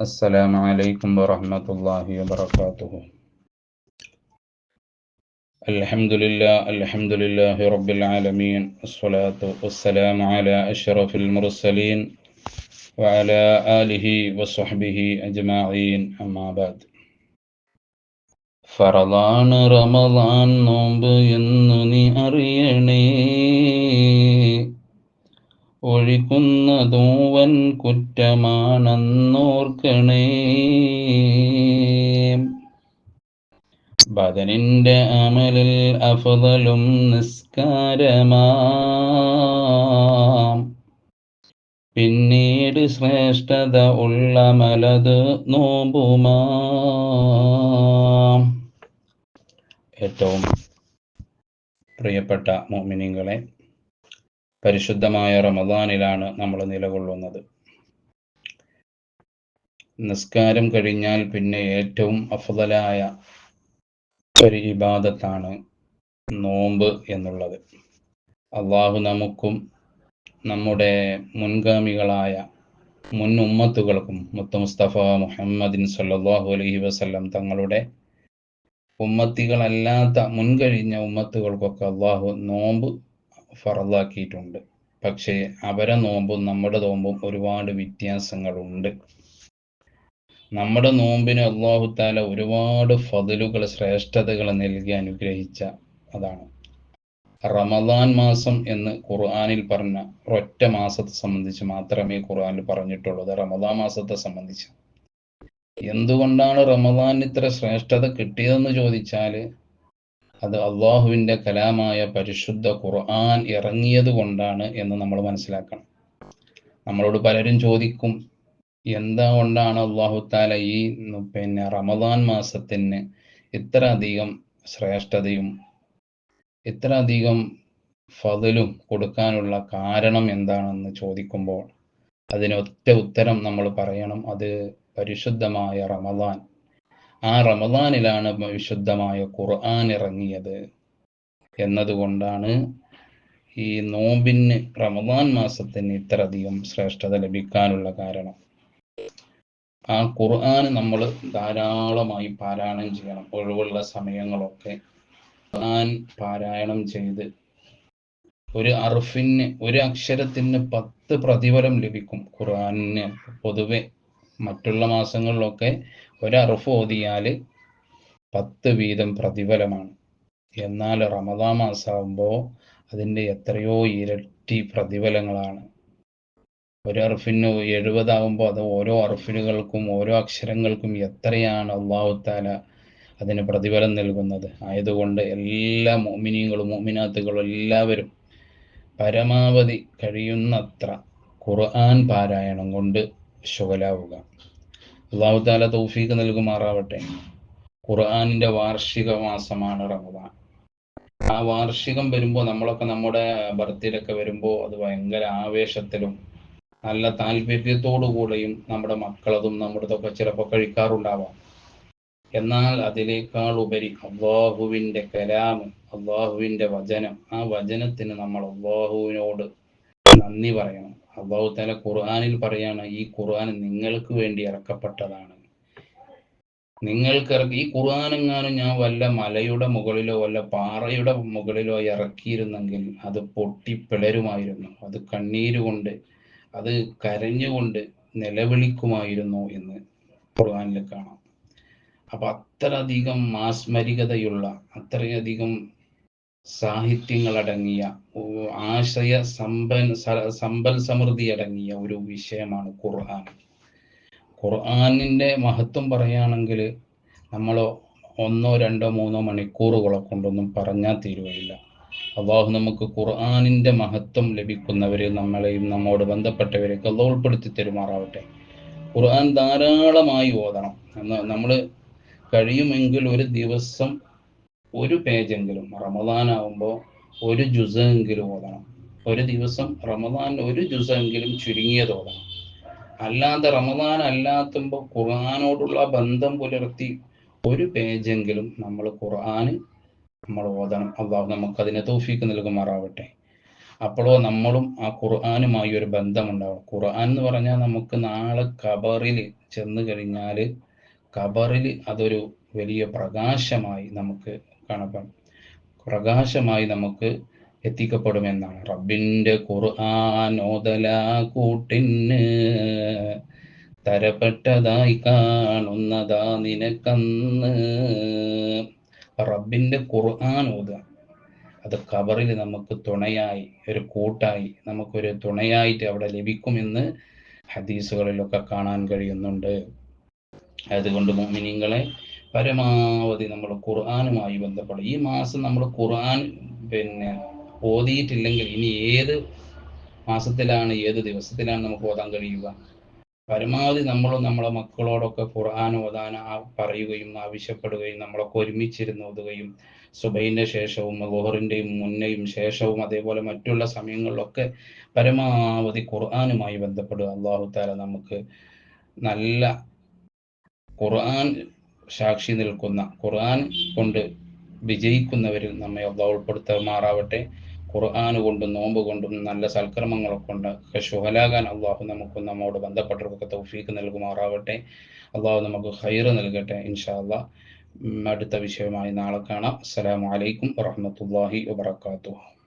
السلام عليكم ورحمة الله وبركاته. الحمد لله الحمد لله رب العالمين الصلاة والسلام على أشرف المرسلين وعلى آله وصحبه أجمعين أما بعد. ഫറലാണ് റമദാൻ നോമ്പ് എന്ന് നീ അറിയണേ. ഒഴിക്കുന്നതൂവൻ കുറ്റമാണെന്നോർക്കണേ. ബദനിന്റെ അമലിൽ അഫതലും നിസ്കാരമാം. പിന്നീട് ശ്രേഷ്ഠത ഉള്ള മലത് നോമ്പുമാം. ഏറ്റവും പ്രിയപ്പെട്ട മോമിനിങ്ങളെ പരിശുദ്ധമായ റമദാനിലാണ് നമ്മൾ നിലകൊള്ളുന്നത്. നിസ്കാരം കഴിഞ്ഞാൽ പിന്നെ ഏറ്റവും അഫുതലായ ഒരു ഇബാദത്താണ് നോമ്പ് എന്നുള്ളത്. അള്ളാഹു നമുക്കും നമ്മുടെ മുൻഗാമികളായ മുൻ ഉമ്മത്തുകൾക്കും മുത്ത മുസ്തഫ മുഹമ്മദിൻ സല്ലാഹു അലഹി വസ്ലം തങ്ങളുടെ ഉമ്മത്തികളല്ലാത്ത മുൻകഴിഞ്ഞ ഉമ്മത്തുകൾക്കൊക്കെ അള്ളാഹു നോമ്പ് ഫറലാക്കിയിട്ടുണ്ട് പക്ഷേ അവരെ നോമ്പും നമ്മുടെ നോമ്പും ഒരുപാട് വ്യത്യാസങ്ങളുണ്ട്. നമ്മുടെ നോമ്പിന് അള്ളാഹു താല ഒരുപാട് ഫതിലുകൾ ശ്രേഷ്ഠതകൾ നൽകി അനുഗ്രഹിച്ച അതാണ്. റമദാൻ മാസം എന്ന് ഖുർആാനിൽ പറഞ്ഞ ഒറ്റ മാസത്തെ സംബന്ധിച്ച് മാത്രമേ ഖുർആാനിൽ പറഞ്ഞിട്ടുള്ളത് റമദാൻ മാസത്തെ സംബന്ധിച്ച് എന്തുകൊണ്ടാണ് റമദാൻ ഇത്ര ശ്രേഷ്ഠത കിട്ടിയതെന്ന് ചോദിച്ചാൽ അത് അള്ളാഹുവിന്റെ കലാമായ പരിശുദ്ധ ഖുർആൻ ഇറങ്ങിയത് കൊണ്ടാണ് എന്ന് നമ്മൾ മനസ്സിലാക്കണം. നമ്മളോട് പലരും ചോദിക്കും എന്താ കൊണ്ടാണ് അള്ളാഹു താല ഈ പിന്നെ റമദാൻ മാസത്തിന് ഇത്ര അധികം ശ്രേഷ്ഠതയും ഇത്ര അധികം ഫതിലും കൊടുക്കാനുള്ള കാരണം എന്താണെന്ന് ചോദിക്കുമ്പോൾ അതിനൊറ്റ ഉത്തരം നമ്മൾ പറയണം. അത് പരിശുദ്ധമായ റമദാൻ. ആ റമദാനിലാണ് വിശുദ്ധമായ ഖുർആൻ ഇറങ്ങിയത്. എന്നതുകൊണ്ടാണ് ഈ നോമ്പിന് റമദാൻ മാസത്തിന് ഇത്രയധികം ശ്രേഷ്ഠത ലഭിക്കാനുള്ള കാരണം. ആ ഖുർആൻ നമ്മൾ ധാരാളമായി പാരായണം ചെയ്യണം. ഒഴിവുള്ള സമയങ്ങളൊക്കെ ഖുർആൻ പാരായണം ചെയ്ത് ഒരു അർഫിന് ഒരു അക്ഷരത്തിന് പത്ത് പ്രതിഫലം ലഭിക്കും ഖുർആനിന് പൊതുവെ. മറ്റുള്ള മാസങ്ങളിലൊക്കെ ഒരറുഫ് ഓതിയാൽ പത്ത് വീതം പ്രതിഫലമാണ്. എന്നാൽ റമദാ മാസമാകുമ്പോൾ അതിന്റെ എത്രയോ ഇരട്ടി പ്രതിഫലങ്ങളാണ്. ഒരു അറുഫിന് എഴുപതാകുമ്പോൾ അത് ഓരോ അറുഫിനുകൾക്കും ഓരോ അക്ഷരങ്ങൾക്കും എത്രയാണ് അള്ളാഹുത്താല അതിന് പ്രതിഫലം നൽകുന്നത്. ആയതുകൊണ്ട് എല്ലാ മോമിനികളും മോമിനാത്തുകളും എല്ലാവരും പരമാവധി കഴിയുന്നത്ര ഖുർആൻ പാരായണം കൊണ്ട് ശുഗലാവുക. അള്ളാഹു താല തൗഫീഖ് നൽകുമാറാവട്ടെ. ഖുർആാനിന്റെ വാർഷിക മാസമാണ് റമദാൻ. ആ വാർഷികം വരുമ്പോൾ നമ്മളൊക്കെ നമ്മുടെ ബർത്ത്ഡേ ഒക്കെ വരുമ്പോൾ അത് ഭയങ്കര ആവേശത്തിലും നല്ല താല്പര്യത്തോടു കൂടെയും നമ്മുടെ മക്കളതും നമ്മുടെതൊക്കെ ചിലപ്പോൾ കഴിക്കാറുണ്ടാവാം. എന്നാൽ അതിലേക്കാൾ ഉപരി അള്ളാഹുവിന്റെ കലാമ് അള്ളാഹുവിന്റെ വചനം ആ വചനത്തിന് നമ്മൾ അള്ളാഹുവിനോട് നന്ദി പറയണം. അള്ളാഹു താല ഖുർആാനിൽ പറയാണ് ഈ ഖുർആൻ നിങ്ങൾക്ക് വേണ്ടി ഇറക്കപ്പെട്ടതാണ്. നിങ്ങൾക്ക് ഈ ഖുർആൻ എങ്ങാനും ഞാൻ വല്ല മലയുടെ മുകളിലോ വല്ല പാറയുടെ മുകളിലോ ഇറക്കിയിരുന്നെങ്കിൽ അത് പൊട്ടി പിളരുമായിരുന്നു അത് കണ്ണീരുകൊണ്ട് അത് കരഞ്ഞുകൊണ്ട് നിലവിളിക്കുമായിരുന്നു എന്ന് ഖുർആാനിൽ കാണാം. അപ്പൊ അത്രയധികം മാസ്മരികതയുള്ള അത്രയധികം സാഹിത്യങ്ങളടങ്ങിയ ആശയ സമ്പൻ സമ്പൽ സമൃദ്ധി അടങ്ങിയ ഒരു വിഷയമാണ് ഖുർആൻ. ഖുർആാനിന്റെ മഹത്വം പറയുകയാണെങ്കിൽ നമ്മൾ ഒന്നോ രണ്ടോ മൂന്നോ മണിക്കൂറുകളെ കൊണ്ടൊന്നും പറഞ്ഞാൽ തീരുകയില്ല. അള്ളാഹു നമുക്ക് ഖുർആാനിന്റെ മഹത്വം ലഭിക്കുന്നവരെ നമ്മളെയും നമ്മോട് ബന്ധപ്പെട്ടവരെയൊക്കെ അള്ളാഹ് ഉൾപ്പെടുത്തി തരുമാറാവട്ടെ. ഖുർആൻ ധാരാളമായി ഓതണം. നമ്മൾ കഴിയുമെങ്കിൽ ഒരു ദിവസം ഒരു പേജെങ്കിലും റമദാൻ ആവുമ്പോൾ ഒരു ജുസെങ്കിലും ഓതണം. ഒരു ദിവസം റമദാൻ ഒരു ജുസെങ്കിലും ചുരുങ്ങിയത് ഓതണം. അല്ലാതെ റമദാൻ അല്ലാത്തുമ്പോൾ ഖുർആാനോടുള്ള ബന്ധം പുലർത്തി ഒരു പേജെങ്കിലും നമ്മൾ ഖുർആൻ നമ്മൾ ഓതണം. അള്ളാഹു നമുക്കതിനെ തൗഫീഖ് നൽകുമാറാവട്ടെ. അപ്പോഴോ നമ്മളും ആ ഖുർആാനുമായി ഒരു ബന്ധമുണ്ടാവും ഖുർആൻ എന്ന് പറഞ്ഞാൽ നമുക്ക് നാളെ ഖബറിൽ ചെന്ന് കഴിഞ്ഞാൽ ഖബറിൽ അതൊരു വലിയ പ്രകാശമായി നമുക്ക് കാണപ്പെടും പ്രകാശമായി നമുക്ക് എത്തിക്കപ്പെടുമെന്നാണ്. റബ്ബിന്റെ ഖുർആൻ ഓതല കൂട്ടിന് തരപ്പെട്ടതായി കാണുന്നതാ നിനക്കന്ന്. റബ്ബിന്റെ ഖുർആൻ അത് ഖബറിൽ നമുക്ക് തുണയായി ഒരു കൂട്ടായി നമുക്കൊരു തുണയായിട്ട് അവിടെ ലഭിക്കുമെന്ന് ഹദീസുകളിലൊക്കെ കാണാൻ കഴിയുന്നുണ്ട്. അതുകൊണ്ട് മോമിനിങ്ങളെ പരമാവധി നമ്മൾ ഖുർആാനുമായി ബന്ധപ്പെടും. ഈ മാസം നമ്മൾ ഖുർആൻ പിന്നെ ഓതിയിട്ടില്ലെങ്കിൽ ഇനി ഏത് മാസത്തിലാണ് ഏത് ദിവസത്തിലാണ് നമുക്ക് ഓതാൻ കഴിയുക? പരമാവധി നമ്മൾ നമ്മളെ മക്കളോടൊക്കെ ഖുർആൻ ഓതാൻ പറയുകയും ആവശ്യപ്പെടുകയും നമ്മളൊക്കെ ഒരുമിച്ചിരുന്ന് ഓതുകയും സുബൈന്റെ ശേഷവും ഗോഹറിന്റെയും മുന്നയും ശേഷവും അതേപോലെ മറ്റുള്ള സമയങ്ങളിലൊക്കെ പരമാവധി ഖുർആാനുമായി ബന്ധപ്പെടുക. അള്ളാഹു താല നമുക്ക് നല്ല ഖുർആൻ സാക്ഷി നിൽക്കുന്ന ഖുർആൻ കൊണ്ട് വിജയിക്കുന്നവരിൽ നമ്മെ അള്ളാഹ് ഉൾപ്പെടുത്തുമാറാവട്ടെ. ഖുർആൻ കൊണ്ടും നോമ്പ് കൊണ്ടും നല്ല സൽക്കർമ്മങ്ങൾ കൊണ്ട് ഷുഹലാകാൻ അള്ളാഹു നമുക്ക് നമ്മോട് ബന്ധപ്പെട്ടവർക്കൊക്കെ തൗഫീക്ക് നൽകുമാറാവട്ടെ. അള്ളാഹു നമുക്ക് ഹൈറ് നൽകട്ടെ ഇൻഷാല്ല അടുത്ത വിഷയമായി നാളെ കാണാം. അസ്സലാമു അലൈക്കും വറഹ്മത്തുള്ളാഹി വബറകാതുഹു.